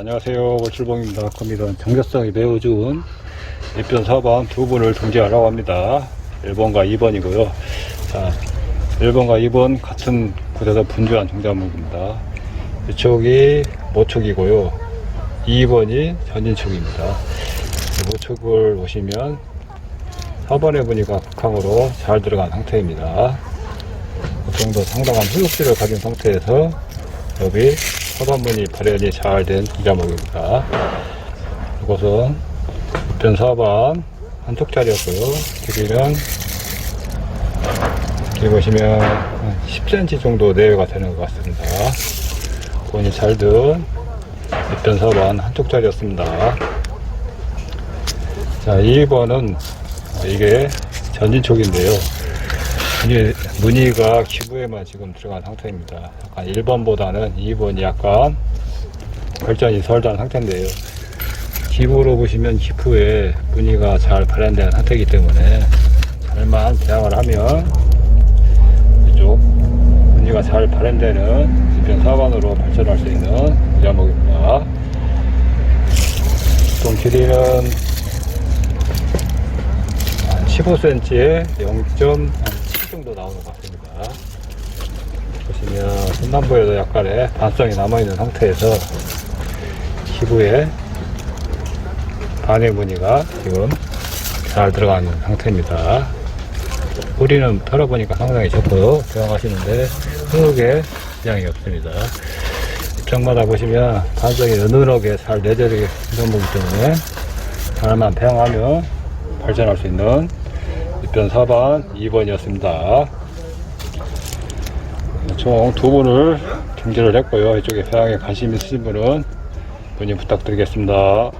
안녕하세요. 월출봉입니다. 금이던 정교성이 매우 좋은 입변 4번 두 분을 중지하라고 합니다. 1번과 2번이고요. 자, 1번과 2번 같은 곳에서 분주한 종자목입니다. 이쪽이 모촉이고요. 2번이 전진촉입니다. 모촉을 보시면 4번에 보니까 극항으로 잘 들어간 상태입니다. 그 정도 상당한 흡입질을 가진 상태에서 여기 서반문이 발현이 잘 된 이자목입니다. 이것은 우편 사반 한쪽짜리였고요. 길이는 이렇게 보시면 한 10cm 정도 내외가 되는 것 같습니다. 본이 잘든 우편 사반 한쪽짜리였습니다. 자, 2번은 이게 전진촉인데요. 이게 무늬가 기부에만 지금 들어간 상태입니다. 약간 1번보다는 2번이 약간 발전이 덜된 상태인데요. 기부로 보시면 기부에 무늬가 잘 발현된 상태이기 때문에 잘만 대항을 하면 이쪽 무늬가 잘 발현되는 이변 사관으로 발전할 수 있는 야목입니다. 보통 길이는 한 15cm에 0.7 정도 나오는 것 같습니다. 보시면 손남부에도 약간의 반성이 남아있는 상태에서 기부에 반의 무늬가 지금 잘 들어가는 상태입니다. 뿌리는 털어보니까 상당히 좋고요. 대응하시는데 흙에 지장이 없습니다. 입장마다 보시면 반성이 은은하게 잘 내재되게 있는 거기 때문에 잘만 배양하면 발전할 수 있는 입변 4반 2번이었습니다. 총 두 분을 중지를 했고요. 이쪽에 배양에 관심 있으신 분은 문의 부탁드리겠습니다.